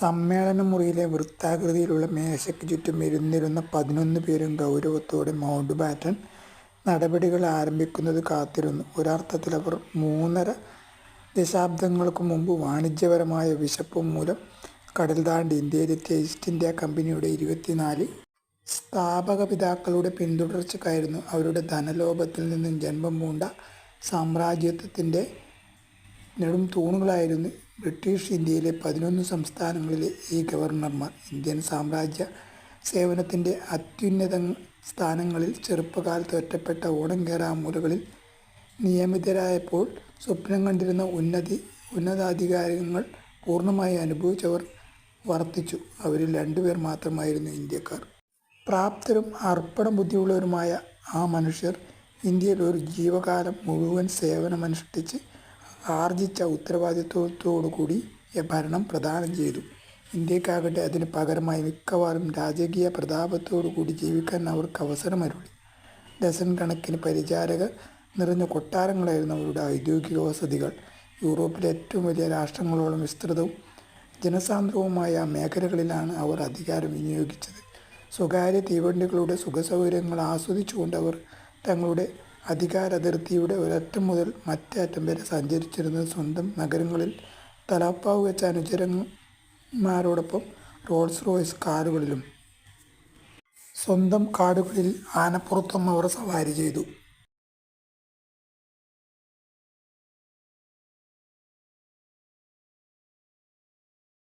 സമ്മേളന മുറിയിലെ വൃത്താകൃതിയിലുള്ള മേശയ്ക്ക് ചുറ്റും ഇരുന്നിരുന്ന പതിനൊന്ന് പേരും ഗൗരവത്തോടെ മൗണ്ട് ബാറ്റൺ നടപടികൾ ആരംഭിക്കുന്നത് കാത്തിരുന്നു. ഒരർത്ഥത്തിൽ അവർ മൂന്നര ദശാബ്ദങ്ങൾക്ക് മുമ്പ് വാണിജ്യപരമായ വിശപ്പും മൂലം കടൽ താണ്ടി ഇന്ത്യയിലെത്തിയ ഈസ്റ്റ് ഇന്ത്യ കമ്പനിയുടെ ഇരുപത്തിനാല് സ്ഥാപക പിതാക്കളുടെ പിന്തുടർച്ചക്കായിരുന്നു. അവരുടെ ധനലോഭത്തിൽ നിന്നും ജന്മം പൂണ്ട നെടും നെടുംതൂണുകളായിരുന്നു ബ്രിട്ടീഷ് ഇന്ത്യയിലെ പതിനൊന്ന് സംസ്ഥാനങ്ങളിലെ ഈ ഗവർണർമാർ. ഇന്ത്യൻ സാമ്രാജ്യ സേവനത്തിന്റെ അത്യുന്നത സ്ഥാനങ്ങളിൽ ചെറുപ്പകാലത്ത് ഒറ്റപ്പെട്ട ഓണംകേറാമൂലകളിൽ നിയമിതരായപ്പോൾ സ്വപ്നം കണ്ടിരുന്ന ഉന്നതി ഉന്നതാധികാരങ്ങൾ പൂർണമായി അനുഭവിച്ചവർ വർദ്ധിച്ചു. അവരിൽ രണ്ടുപേർ മാത്രമായിരുന്നു ഇന്ത്യക്കാർ. പ്രാപ്തരും അർപ്പണ ബുദ്ധിയുള്ളവരുമായ ആ മനുഷ്യർ ഇന്ത്യയിൽ ഒരു ജീവകാലം മുഴുവൻ സേവനമനുഷ്ഠിച്ച് ആർജിച്ച ഉത്തരവാദിത്വത്തോടുകൂടി ഭരണം പ്രദാനം ചെയ്തു. ഇന്ത്യക്കാകട്ടെ അതിന് പകരമായി മിക്കവാറും രാജകീയ പ്രതാപത്തോടുകൂടി ജീവിക്കാൻ അവർക്ക് അവസരമരുളി. ഡസൻ കണക്കിന് പരിചാരകർ നിറഞ്ഞ കൊട്ടാരങ്ങളായിരുന്നു അവരുടെ ഔദ്യോഗിക വസതികൾ. യൂറോപ്പിലെ ഏറ്റവും വലിയ രാഷ്ട്രങ്ങളോളം വിസ്തൃതവും ജനസാന്ദ്രവുമായ മേഖലകളിലാണ് അവർ അധികാരം വിനിയോഗിച്ചത്. സ്വകാര്യ തീവണ്ടികളുടെ സുഖസൗകര്യങ്ങൾ ആസ്വദിച്ചുകൊണ്ട് അവർ തങ്ങളുടെ അധികാരാതിർത്തിയുടെ ഒരറ്റം മുതൽ മറ്റേ അറ്റം വരെ സഞ്ചരിച്ചിരുന്നത് സ്വന്തം നഗരങ്ങളിൽ തലാപ്പാവ് വെച്ച അനുചരന്മാരോടൊപ്പം റോൾസ് റോയ്സ് കാറുകളിലും. സ്വന്തം കാടുകളിൽ ആനപ്പുറത്തും അവർ സവാരി ചെയ്തു.